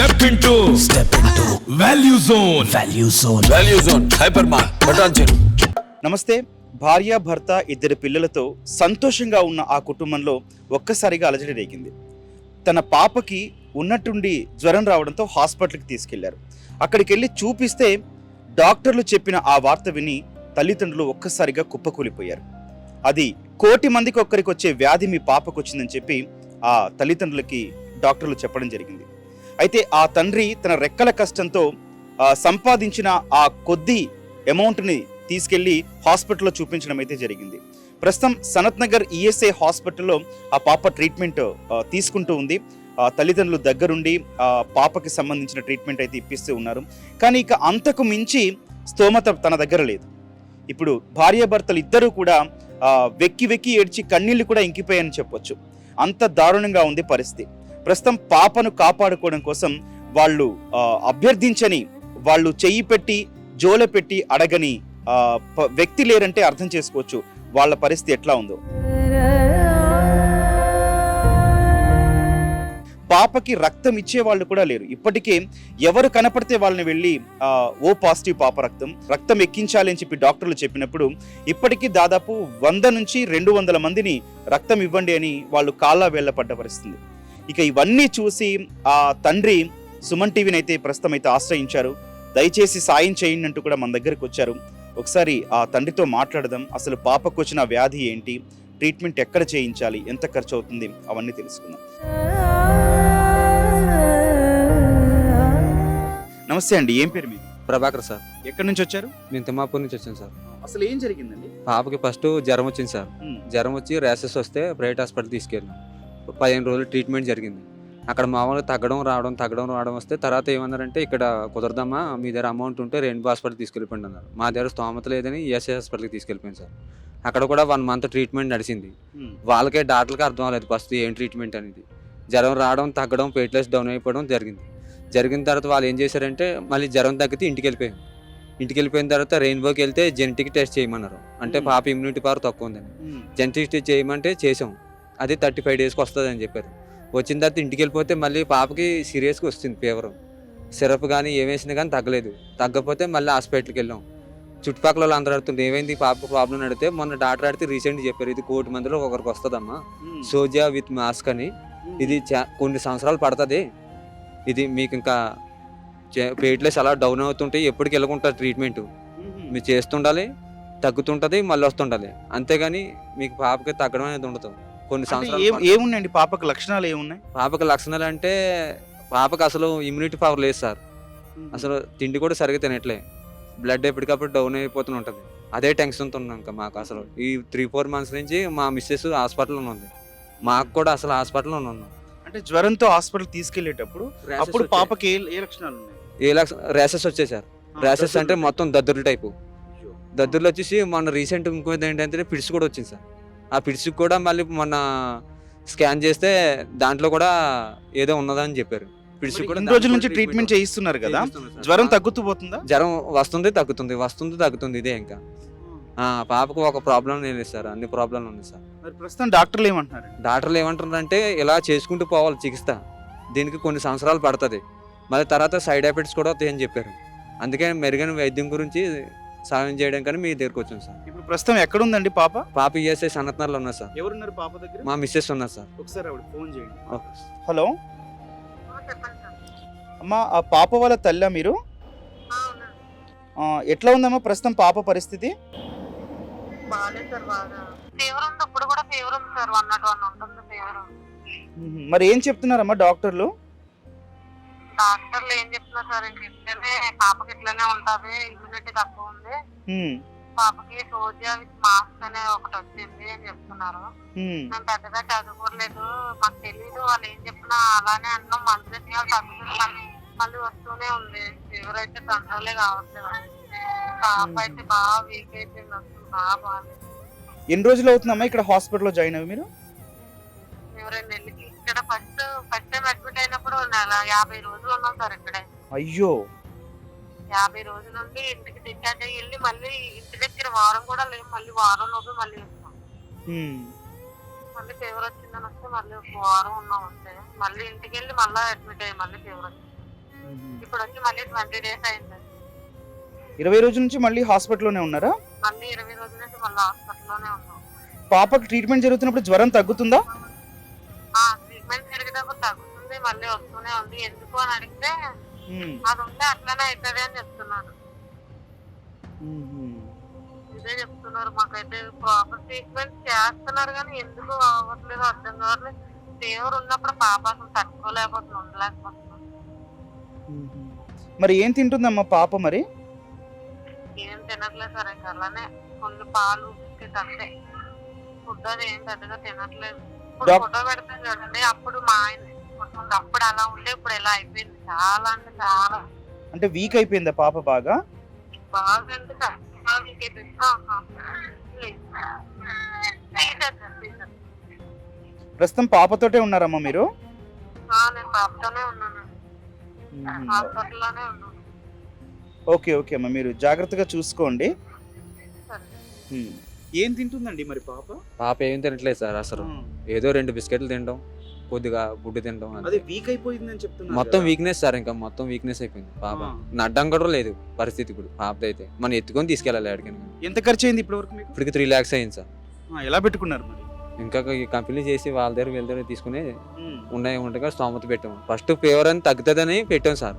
Step into step into value zone value zone value zone hypermart Patancheru నమస్తే భార్య భర్త ఇద్దరు పిల్లలతో సంతోషంగా ఉన్న ఆ కుటుంబంలో ఒక్కసారిగా అలజడి రేగింది. తన పాపకి ఉన్నట్టుండి జ్వరం రావడంతో హాస్పిటల్కి తీసుకెళ్ళారు. అక్కడికి వెళ్ళి చూపిస్తే డాక్టర్లు చెప్పిన ఆ వార్త విని తల్లిదండ్రులు ఒక్కసారిగా కుప్పకూలిపోయారు. అది కోటి మందికి ఒక్కరికి వచ్చే వ్యాధి మీ పాపకు వచ్చిందని చెప్పి ఆ తల్లిదండ్రులకి డాక్టర్లు చెప్పడం జరిగింది. అయితే ఆ తండ్రి తన రెక్కల కష్టంతో సంపాదించిన ఆ కొద్ది అమౌంట్ని తీసుకెళ్ళి హాస్పిటల్లో చూపించడం అయితే జరిగింది. ప్రస్తుతం సనత్ నగర్ ఈఎస్ఐ హాస్పిటల్లో ఆ పాప ట్రీట్మెంట్ తీసుకుంటూ ఉంది. తల్లిదండ్రులు దగ్గరుండి ఆ పాపకి సంబంధించిన ట్రీట్మెంట్ అయితే ఇప్పిస్తూ ఉన్నారు. కానీ ఇక అంతకు మించి స్తోమత తన దగ్గర లేదు. ఇప్పుడు భార్యాభర్తలు ఇద్దరూ కూడా వెక్కి వెక్కి ఏడ్చి కన్నీళ్ళు కూడా ఇంకిపోయాయని చెప్పొచ్చు. అంత దారుణంగా ఉంది పరిస్థితి. ప్రస్తుతం పాపను కాపాడుకోవడం కోసం వాళ్ళు అభ్యర్థించని వాళ్ళు చెయ్యి పెట్టి జోల పెట్టి అడగని వ్యక్తి లేరంటే అర్థం చేసుకోవచ్చు. వాళ్ళ పరిస్థితి ఎట్లా ఉందో. పాపకి రక్తం ఇచ్చే వాళ్ళు కూడా లేరు. ఇప్పటికే ఎవరు కనపడితే వాళ్ళని వెళ్ళి ఓ పాజిటివ్ పాప రక్తం రక్తం ఎక్కించాలి అని చెప్పి డాక్టర్లు చెప్పినప్పుడు ఇప్పటికీ దాదాపు వంద నుంచి రెండు వందల మందిని రక్తం ఇవ్వండి అని వాళ్ళు కాళ్ళ వేళ్ళపడ్డ పరిస్థితి ఇక ఇవన్నీ చూసి ఆ తండ్రి సుమన్ టీవీని అయితే ప్రస్తుతం అయితే ఆశ్రయించారు. దయచేసి సాయం చేయండి అంటూ కూడా మన దగ్గరకు వచ్చారు. ఒకసారి ఆ తండ్రితో మాట్లాడదాం. అసలు పాపకు వచ్చిన వ్యాధి ఏంటి? ట్రీట్మెంట్ ఎక్కడ చేయించాలి? ఎంత ఖర్చు అవుతుంది అవన్నీ తెలుసుకుందాం. నమస్తే అండి. ఏం పేరు మీది? ప్రభాకర్ సార్. ఎక్కడి నుంచి వచ్చారు? నేను తిమ్మాపూర్ నుంచి వచ్చాను సార్. అసలు ఏం జరిగిందండి? పాపకి ఫస్ట్ జ్వరం వచ్చింది సార్. జ్వరం వచ్చి ర్యాసెస్ వస్తే ప్రైవేట్ హాస్పిటల్ తీసుకెళ్ళాం. పదిహేను రోజులు ట్రీట్మెంట్ జరిగింది. అక్కడ మామూలుగా తగ్గడం రావడం తగ్గడం రావడం వస్తే తర్వాత ఏమన్నారంటే ఇక్కడ కుదరదమ్మా మీ దగ్గర అమౌంట్ ఉంటే రెయిన్బో హాస్పిటల్ తీసుకెళ్ళిపోండి అన్నారు. మా దగ్గర స్తోమత లేదని ఈఎస్ఐ హాస్పిటల్కి తీసుకెళ్ళిపోయాను సార్. అక్కడ కూడా వన్ మంత్ ట్రీట్మెంట్ నడిచింది. వాళ్ళకే డాక్టర్కి అర్థం అవ్వలేదు ఫస్ట్ ఏం ట్రీట్మెంట్ అనేది. జ్వరం రావడం తగ్గడం పెయిట్లెస్ డౌన్ అయిపోవడం జరిగింది. జరిగిన తర్వాత వాళ్ళు ఏం చేశారంటే మళ్ళీ జ్వరం తగ్గితే ఇంటికి వెళ్ళిపోయాం ఇంటికి వెళ్ళిపోయిన తర్వాత రెయిన్బోకి వెళ్తే జెనెటిక్ టెస్ట్ చేయమన్నారు. అంటే. పాప ఇమ్యూనిటీ పవర్ తక్కువ ఉందని. జెనెటిక్ టెస్ట్ చేయమంటే చేసాం అది థర్టీ ఫైవ్ డేస్కి వస్తుంది అని చెప్పారు. వచ్చిన తర్వాత ఇంటికి వెళ్ళిపోతే మళ్ళీ పాపకి సీరియస్గా వస్తుంది ఫీవర్ సిరప్ కానీ ఏం వేసినా కానీ తగ్గలేదు. తగ్గకపోతే మళ్ళీ హాస్పిటల్కి వెళ్ళాం. చుట్టుపక్కల వాళ్ళు అందరూ అడుగుతుంది ఏమైంది పాప ప్రాబ్లం అడిగితే మొన్న డాక్టర్ అడిగితే రీసెంట్ చెప్పారు ఇది కోటి మందిలో ఒకరికి వస్తుందమ్మా. సోజియా విత్ మాస్క్ అని. ఇది చా- కొన్ని సంవత్సరాలు పడుతుంది. ఇది మీకు ఇంకా పేట్లెస్ అలా డౌన్ అవుతుంటే ఎప్పటికి వెళ్ళకుంటారు ట్రీట్మెంట్ మీరు చేస్తుండాలి తగ్గుతుంటది మళ్ళీ వస్తుండాలి. అంతేగాని మీకు పాపకి తగ్గడం అనేది ఉండదు. కొన్ని సంవత్సరాలు ఏం-. ఏమున్నాయండి? పాపకు లక్షణాలు ఏమున్నాయి? పాపకి లక్షణాలు అంటే పాపకి అసలు ఇమ్యూనిటీ పవర్ లేదు సార్. అసలు తిండి కూడా సరిగ్గా తినట్లే. బ్లడ్ ఎప్పటికప్పుడు డౌన్ అయిపోతూ ఉంటుంది. అదే టెన్షన్తో ఉన్నాం ఇంకా మాకు అసలు. ఈ త్రీ ఫోర్ మంత్స్ నుంచి మా మిస్సెస్ హాస్పిటల్లో ఉంది. మాకు కూడా అసలు హాస్పిటల్లో ఉన్నాం. అంటే జ్వరంతో హాస్పిటల్ తీసుకెళ్ళేటప్పుడు అప్పుడు పాపకి ఏ ఏ లక్షణాలు ఉన్నాయి? ఏ లక్ష ర్యాసెస్ వచ్చేసారు ర్యాసెస్ అంటే మొత్తం దద్దురు టైపు దద్దుర్లు వచ్చేసి మొన్న రీసెంట్ ఇంకోటి ఏంటంటే పిడిసి కూడా వచ్చింది సార్. ఆ పిడిసికి కూడా మళ్ళీ మొన్న స్కాన్ చేస్తే దాంట్లో కూడా ఏదో ఉన్నదని చెప్పారు. పిడిసి కూడా ఇన్ని రోజుల నుంచి ట్రీట్మెంట్ చేయిస్తున్నారు కదా? జ్వరం తగ్గుతూ పోతుందా? జ్వరం వస్తుంది తగ్గుతుంది వస్తుంది తగ్గుతుంది ఇదే ఇంకా. ఆ, పాపకు ఒక ప్రాబ్లం లేదు సార్ అన్ని ప్రాబ్లం ఉంది సార్. మరి ప్రస్తుతం డాక్టర్లు ఏమంటున్నారు? డాక్టర్లు ఏమంటారంటే ఇలా చేసుకుంటూ పోవాలి చికిత్స. దీనికి కొన్ని సంవత్సరాలు పడుతుంది. మళ్ళీ తర్వాత సైడ్ ఎఫెక్ట్స్ కూడా వస్తాయని చెప్పారు. అందుకే మెరుగైన వైద్యం గురించి సాయం చేయడం కానీ మీ దగ్గరకు వచ్చాం సార్. ఇప్పుడు ప్రస్తుతం ఎక్కడ ఉందండి పాప పాప ఈఎస్ఐ సనత్నర్లో ఉన్నారు సార్. ఎవరున్నారు పాప దగ్గర? మా మిస్సెస్ ఉన్నారు సార్. ఒకసారి ఆవిడ ఫోన్ చేయండి. ఓకే. హలో? అమ్మా ఆ పాప వాళ్ళ తల్లా మీరు? ఆ, ఎట్లా ఉందమ్మా ప్రస్తుతం పాప పరిస్థితి? బాగాలేదు సార్ బాగా. ఫీవర్ ఉంది ఇప్పుడు కూడా ఫీవర్ ఉంది సార్ వన్ నాట్ వన్ ఉంటుంది ఫీవర్ మ్మ్. మరి ఏం చెప్తున్నారమ్మా డాక్టర్లు డాక్టర్లు ఏం చెప్తున్నారు సార్? ఇట్లనే పాపకి ఇట్లనే ఉంటది ఇమ్యూనిటీ తక్కువ ఉంది. పాపకి సోజియా విత్ మాస్క్ అనే ఒకటి వచ్చింది అని చెప్తున్నారు. మ్మ్. పెద్దగా చదువుకోలేదు మాకు తెలియదు వాళ్ళు ఏం చెప్పినా అలానే అన్నాం మంత్లీ తగ్గుతుంది మళ్ళీ మళ్ళీ వస్తూనే ఉంది. ఫీవర్ అయితే కంట్రోలే కావట్లేదు. పాప అయితే బాగా వీక్ అయిపోయింది అసలు బాగా బాగాలేదు. ఎన్ని రోజులు అవుతుందమ్మా ఇక్కడ హాస్పిటల్లో జాయిన్ అయ్యి మీరు? రెండు నెలలకి ఇక్కడ ఫస్ట్ ఫస్ట్ టైం అడ్మిట్ అయినప్పుడు యాభై రోజులు ఉన్నాం సార్ ఇక్కడే. అయ్యో. యాభై రోజుల నుండి ఇంటికి డిశ్చార్జ్ అయ్యి వెళ్ళి మళ్ళీ ఇంటి దగ్గర వారం కూడా లేవు మళ్ళీ వారం లోపు మళ్ళీ వస్తాం. మ్మ్. మళ్ళీ ఫీవర్ వచ్చిందని వస్తే మళ్ళీ ఒక వారం ఉన్నాం అంతే. మళ్ళీ ఇంటికి వెళ్ళి మళ్ళీ అడ్మిట్ అయ్యి మళ్ళీ ఫీవర్ వచ్చింది. ఇప్పుడు వచ్చి మళ్ళీ ట్వంటీ డేస్ అయింది. ఇరవై రోజుల నుంచి మళ్ళీ హాస్పిటల్లోనే ఉన్నారా? మళ్ళీ ఇరవై రోజుల నుంచి మళ్ళీ హాస్పిటల్లోనే ఉన్నాం. పాపకి ట్రీట్మెంట్ జరుగుతున్నప్పుడు జ్వరం తగ్గుతుందా? జరిగేటప్పుడు తగ్గుతుంది మళ్ళీ వస్తూనే ఉంది. ఎందుకు అని అడిగితే. అది ఉంటే అట్లనే అవుతుంది అని చెప్తున్నారు. ఇదే చెప్తున్నారు. మాకైతే ప్రాపర్ ట్రీట్మెంట్ చేస్తున్నారు కానీ ఎందుకు అవ్వట్లేదు అర్థం కావట్లేదు. ఫీవర్ ఉన్నప్పుడు పాప అసలు తట్టుకోలేకపోతుంది ఉండలేకపోతున్నాం మ్మ్. మరి ఏం తింటుందమ్మా పాప మరి? ఏం తినట్లేదు సార్ అలానే. కొన్ని పాలు బిస్కెట్ అంతే. ఫుడ్ అది ఏం పెద్దగా తినట్లేదు. ఇప్పుడు ఫోటో పెడితే చూడండి అప్పుడు మా ఆయన అప్పుడు అలా ఉండే ఇప్పుడు ఇలా అయిపోయింది చాలా అంటే చాలా అంటే వీక్ అయిపోయిందా పాప బాగా బాగా అంటే చాలా weak అయిపోయింది. ఆహా. లేదు. తీసేద్దాం, తీసేద్దాం. ప్రస్తుతం పాపతోటే ఉన్నారమ్మా మీరు ఆ, నేను పాపతోనే ఉన్నాను మ్మ్. హాస్పిటల్లోనే ఉన్నాను ఓకే ఓకే అమ్మా మీరు జాగ్రత్తగా చూసుకోండి సరే. ఏం తింటుందండి మరి పాప? పాప ఏం తినట్లేదు సార్ అసలు. ఏదో రెండు బిస్కెట్లు తినడం కొద్దిగా గుడ్డు తినడం. అదే వీక్ అయిపోయిందని చెప్తున్నారు మొత్తం. వీక్నెస్ సార్ ఇంకా మొత్తం వీక్నెస్ అయిపోయింది పాప. నడ్డం కూడా లేదు పరిస్థితి ఇప్పుడు పాపది అయితే. మనం ఎత్తుకొని తీసుకెళ్ళాలి ఎంత ఖర్చు అయింది ఇప్పటి వరకు మీకు? ఇప్పటికి త్రీ ల్యాక్స్ అయింది సార్. ఎలా పెట్టుకున్నారు మరి? ఇంకా ఈ కంపెనీ చేసి వాళ్ళ దగ్గర వీళ్ళ దగ్గర తీసుకుని. ఉన్నాయి ఉండగా స్తోమత పెట్టాం ఫస్ట్ ఫీవర్ అని తగ్గుతుందని పెట్టాం సార్.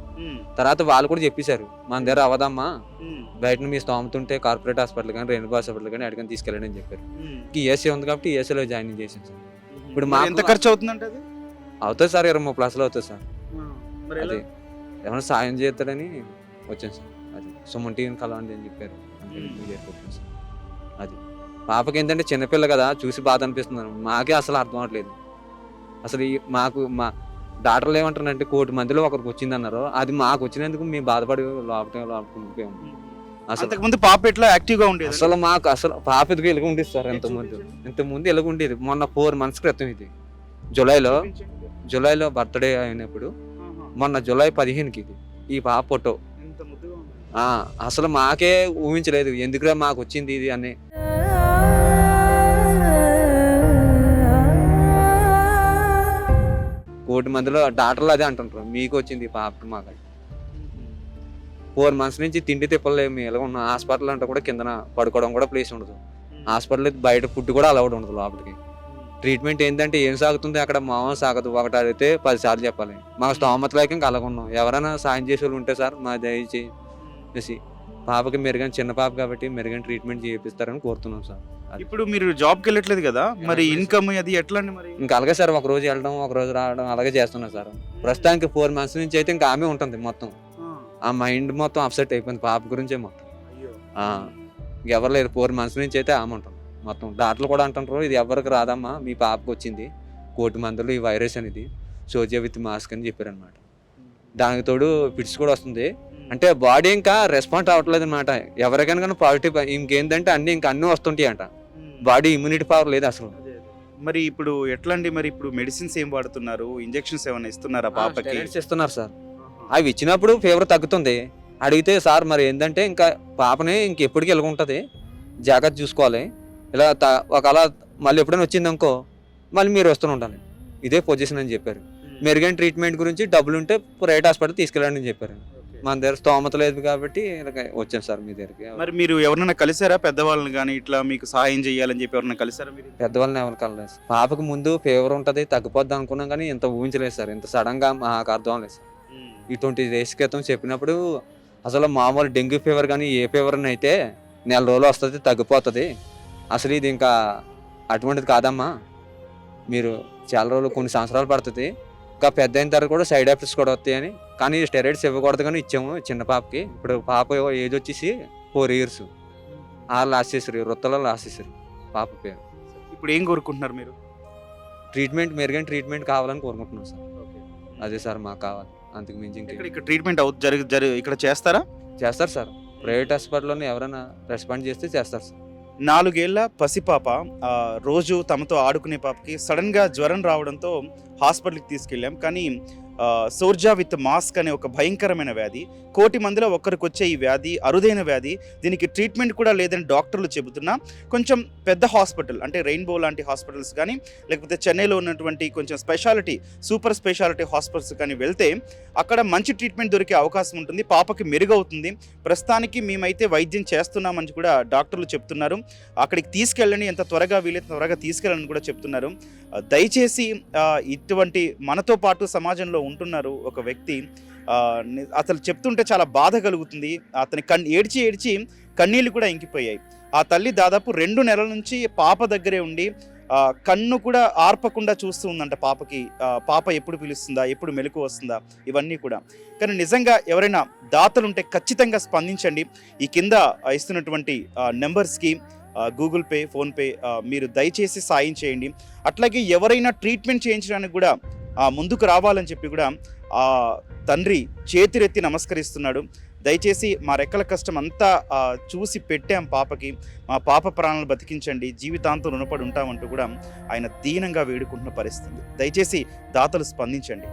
తర్వాత వాళ్ళు కూడా చెప్పేశారు మన దగ్గర అవదమ్మా మ్మ్. బయట మీ స్తోమత ఉంటే కార్పొరేట్ హాస్పిటల్ కానీ రెయిన్బో హాస్పిటల్ కానీ ఎక్కడికైనా తీసుకెళ్ళండి అని చెప్పారు. ఈఎస్సీ ఉంది కాబట్టి ఈఎస్సీలో జాయిన్ చేసాం సార్. ఇప్పుడు మాకు- ఎంత ఖర్చు అవుతుందంటే అది? అవుతుంది సార్ ఇరవై ముప్పై లక్షలు అవుతుంది సార్? అది ఏమైనా సాయం చేస్తాడని వచ్చాను సార్. అది సుమన్ టీవీని కలవండి అని చెప్పారు. అది. పాపకి ఏంటంటే చిన్నపిల్ల కదా చూసి బాధ అనిపిస్తుంది మాకే అసలు అర్థం అవ్వట్లేదు అసలు ఈ మాకు మా డాక్టర్లు ఏమంటారంటే కోటి మందిలో ఒకరికి వచ్చింది అన్నారు అది మాకు వచ్చినందుకు మేము బాధపడి లోపల లోపలిపోయాము అసలు ముందు పాప ఎట్లా యాక్టివ్గా ఉండేది? అసలు మాకు అసలు పాప ఎదుగు ఎలుగు ఉండేది సార్ ఇంత ముందు? ఇంత ముందు ఎలుగు ఉండేది. మొన్న ఫోర్ మంత్స్ క్రితం ఇది. జూలైలో జూలైలో బర్త్డే అయినప్పుడు మొన్న జూలై పదిహేనుకి ఇది ఈ పాప ఫోటో. అసలు మాకే ఊహించలేదు. ఎందుకురా మాకు వచ్చింది ఇది అని. మందిలో డాక్టర్లు అదే అంటుంటారు. మీకు వచ్చింది ఈ పాపకి మాకు ఫోర్ మంత్స్ నుంచి తిండి తిప్పలేము ఎలా ఉన్న హాస్పిటల్ అంటే కూడా కిందన పడుకోవడం కూడా ప్లేస్ ఉండదు. హాస్పిటల్ బయట ఫుడ్ కూడా అలౌడ్ ఉండదు లోపలికి. ట్రీట్మెంట్ ఏంటంటే ఏం సాగుతుంది అక్కడ మామూలు సాగదు. ఒకటి అడిగితే పది సార్లు చెప్పాలి. మాకు స్తోమత లేక ఇంకా అలాగ ఉన్నాం. ఎవరైనా సాయం చేసే వాళ్ళు ఉంటే సార్ మా దయచేసి. పాపకి మెరుగైన చిన్న పాప కాబట్టి మెరుగైన ట్రీట్మెంట్ చేపిస్తారని కోరుతున్నాం సార్. ఇప్పుడు మీరు జాబ్కి వెళ్ళట్లేదు కదా మరి. ఇన్కమ్ అది ఎట్లా అండి మరి? ఇంకా అలాగే సార్ ఒక రోజు వెళ్ళడం ఒక రోజు రావడం అలాగే చేస్తున్నాం సార్. ప్రస్తుతానికి ఫోర్ మంత్స్ నుంచి అయితే ఇంకా ఆమె ఉంటుంది మొత్తం. ఆ, మైండ్ మొత్తం అప్సెట్ అయిపోయింది పాప గురించే మొత్తం. అయ్యో. ఆ, ఎవరు లేరు ఫోర్ మంత్స్ నుంచి అయితే ఆమె ఉంటుంది మొత్తం. డాక్టర్లు కూడా అంటుంటారు ఇది ఎవరికి రాదమ్మా మీ పాపకు వచ్చింది. కోటి మందులు ఈ వైరస్ అనేది సోజియా విత్ మాస్క్ అని చెప్పారు అనమాట దానికి తోడు పిట్స్ కూడా వస్తుంది. అంటే బాడీ ఇంకా రెస్పాండ్ అవ్వట్లేదు అనమాట ఎవరికైనా కానీ పాజిటివ్ ఇంకేంటంటే అన్ని ఇంకా అన్నీ వస్తుంటాయి అంట. బాడీ ఇమ్యూనిటీ పవర్ లేదు అసలు. మరి ఇప్పుడు ఎట్లా అండి మరి ఇప్పుడు మెడిసిన్స్ ఏం వాడుతున్నారు? ఇంజెక్షన్స్ ఏమైనా ఇస్తున్నారా పాపకి? స్టెరాయిడ్స్ ఇస్తున్నారు సార్. అవి ఇచ్చినప్పుడు ఫీవర్ తగ్గుతుంది. అడిగితే సార్ మరి ఏంటంటే ఇంకా పాపని ఇంకెప్పటికీ ఉంటుంది జాగ్రత్త చూసుకోవాలి. ఇలా త- ఒకవేళ మళ్ళీ ఎప్పుడైనా వచ్చింది అనుకో మళ్ళీ మీరు వస్తూనే ఉండాలి. ఇదే పొజిషన్ అని చెప్పారు. మెరుగైన ట్రీట్మెంట్ గురించి డబ్బులు ఉంటే ప్రైవేట్ హాస్పిటల్ తీసుకెళ్ళండి అని చెప్పారు. మన దగ్గర స్తోమత లేదు కాబట్టి ఇలాగ వచ్చాను సార్ మీ దగ్గరికి. మరి మీరు ఎవరైనా కలిసారా? పెద్దవాళ్ళని కానీ ఇట్లా మీకు సహాయం చేయాలని చెప్పి ఎవరైనా కలిసారా మీరు? పెద్దవాళ్ళని ఎవరు కలలేదు. పాపకు ముందు ఫీవర్ ఉంటుంది తగ్గిపోద్ది అనుకున్నాం కానీ ఇంత ఊహించలేదు సార్. ఇంత సడన్గా మాకు అర్థం లేదు సార్. ఉమ్. ఈ ట్వంటీ డేస్ క్రితం చెప్పినప్పుడు అసలు మామూలు డెంగ్యూ ఫీవర్ కానీ ఏ ఫీవర్ అయితే నెల రోజులు వస్తుంది తగ్గిపోతుంది. అసలు ఇది ఇంకా అటువంటిది కాదమ్మా. మీరు చాలా రోజులు కొన్ని సంవత్సరాలు పడుతుంది. ఇంకా పెద్ద అయిన తర్వాత కూడా సైడ్ ఎఫెక్ట్స్ కూడా వస్తాయని. కానీ స్టెరాయిడ్స్ ఇవ్వకూడదు కానీ ఇచ్చాము చిన్న పాపకి. ఇప్పుడు పాప ఏజ్ వచ్చేసి ఫోర్ ఇయర్స్ ఆరు లాస్ట్ చేసారు వృత్తలో లాస్ట్ చేసారు పాప పేరు. ఇప్పుడు ఏం కోరుకుంటున్నారు మీరు? ట్రీట్మెంట్ మెరుగైన ట్రీట్మెంట్ కావాలని కోరుకుంటున్నాం సార్. అదే సార్ మాకు కావాలి. అంతకు మించి ఇక్కడ ఇంకేం ఇక్కడ ట్రీట్మెంట్ జరుగు జరు ఇక్కడ చేస్తారా? చేస్తారు సార్. ప్రైవేట్ హాస్పిటల్లోనే ఎవరైనా రెస్పాండ్ చేస్తే చేస్తారు సార్. నాలుగేళ్ళ పసిపాప రోజు తమతో ఆడుకునే పాపకి సడన్గా జ్వరం రావడంతో హాస్పిటల్కి తీసుకెళ్ళాం. కానీ సోర్జా విత్ మాస్క్ అనే ఒక భయంకరమైన వ్యాధి. కోటి మందిలో ఒక్కరికి వచ్చే ఈ వ్యాధి అరుదైన వ్యాధి. దీనికి ట్రీట్మెంట్ కూడా లేదని డాక్టర్లు చెబుతున్నా. కొంచెం పెద్ద హాస్పిటల్ అంటే రెయిన్బో లాంటి హాస్పిటల్స్ కానీ లేకపోతే చెన్నైలో ఉన్నటువంటి కొంచెం స్పెషాలిటీ సూపర్ స్పెషాలిటీ హాస్పిటల్స్ కానీ వెళ్తే అక్కడ మంచి ట్రీట్మెంట్ దొరికే అవకాశం ఉంటుంది. పాపకి మెరుగవుతుంది. ప్రస్తుతానికి మేమైతే వైద్యం చేస్తున్నామని కూడా డాక్టర్లు చెప్తున్నారు. అక్కడికి తీసుకెళ్ళని ఎంత త్వరగా వీలైతే త్వరగా తీసుకెళ్ళని కూడా చెప్తున్నారు. దయచేసి ఇటువంటి మనతో పాటు సమాజంలో ఉంటున్నారు ఒక వ్యక్తి అతను అసలు చెప్తుంటే చాలా బాధ కలుగుతుంది. అతని కన్ ఏడ్చి ఏడ్చి కన్నీళ్ళు కూడా ఇంకిపోయాయి. ఆ తల్లి దాదాపు రెండు నెలల నుంచి పాప దగ్గరే ఉండి కన్ను కూడా ఆర్పకుండా చూస్తూ ఉందంట పాపకి. పాప ఎప్పుడు పిలుస్తుందా ఎప్పుడు మెలకు వస్తుందా ఇవన్నీ కూడా. కానీ నిజంగా ఎవరైనా దాతలు ఉంటే ఖచ్చితంగా స్పందించండి. ఈ కింద ఇస్తున్నటువంటి నెంబర్స్కి గూగుల్ పే ఫోన్పే మీరు దయచేసి సాయం చేయండి. అట్లాగే ఎవరైనా ట్రీట్మెంట్ చేయించడానికి కూడా ముందుకు రావాలని చెప్పి కూడా ఆ తండ్రి చేతిరెత్తి నమస్కరిస్తున్నాడు. దయచేసి మా రెక్కల కష్టం అంతా చూసి పెట్టాం పాపకి. మా పాప ప్రాణాలు బతికించండి. జీవితాంతం రుణపడి ఉంటామంటూ కూడా ఆయన దీనంగా వేడుకుంటున్న పరిస్థితి. దయచేసి దాతలు స్పందించండి.